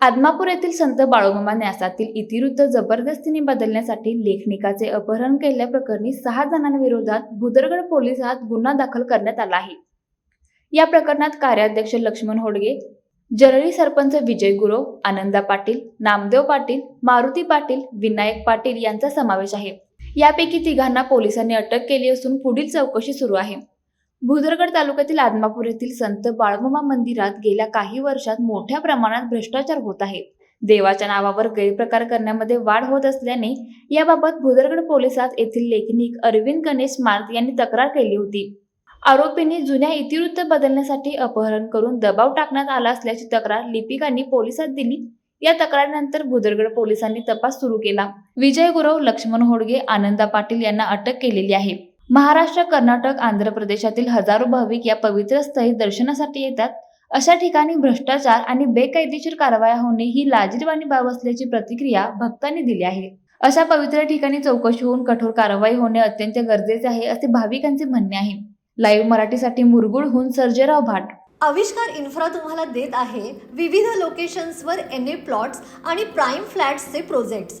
आदमापूर येथील संत बाळोबा न्यासातील इतिवृत्त जबरदस्तीने बदलण्यासाठी लेखनिकाचे अपहरण केल्याप्रकरणी सहा जणांविरोधात भुदरगड पोलिसात गुन्हा दाखल करण्यात आला आहे. या प्रकरणात कार्याध्यक्ष लक्ष्मण होडगे जरळी सरपंच विजय गुरव आनंदा पाटील नामदेव पाटील मारुती पाटील विनायक पाटील यांचा समावेश आहे. यापैकी तिघांना पोलिसांनी अटक केली असून पुढील चौकशी सुरू आहे. भुदरगड तालुक्यातील आदमापूर येथील संत बाळगोमा मंदिरात गेल्या काही वर्षात मोठ्या प्रमाणात भ्रष्टाचार होत आहे. देवाच्या नावावर गैरप्रकार करण्यामध्ये वाढ होत असल्याने याबाबत भुदरगड पोलिसात येथील लेखनिक अरविंद गणेश मार्त यांनी तक्रार केली होती. आरोपींनी जुन्या इतिवृत्त बदलण्यासाठी अपहरण करून दबाव टाकण्यात आला असल्याची तक्रार लिपिकांनी पोलिसात दिली. या तक्रारीनंतर भुदरगड पोलिसांनी तपास सुरू केला. विजय गुरव लक्ष्मण होडगे आनंदा पाटील यांना अटक केलेली आहे. महाराष्ट्र कर्नाटक आंध्र प्रदेशातील हजारो भाविक या पवित्र स्थळी दर्शनासाठी येतात. अशा ठिकाणी भ्रष्टाचार आणि बेकायदेशीर कारवाया होणे ही लाजीरवाणी बाब असल्याची प्रतिक्रिया भक्तांनी दिली आहे. अशा पवित्र ठिकाणी चौकशी होऊन कठोर कारवाई होणे अत्यंत गरजेचे आहे असे भाविकांचे म्हणणे आहे. लाईव्ह मराठीसाठी मुरगुडहून सर्जेराव भाट. आविष्कार इन्फ्रा तुम्हाला देत आहे विविध लोकेशन्सवर एन ए प्लॉट्स आणि प्राईम फ्लॅट्सचे प्रोजेक्ट्स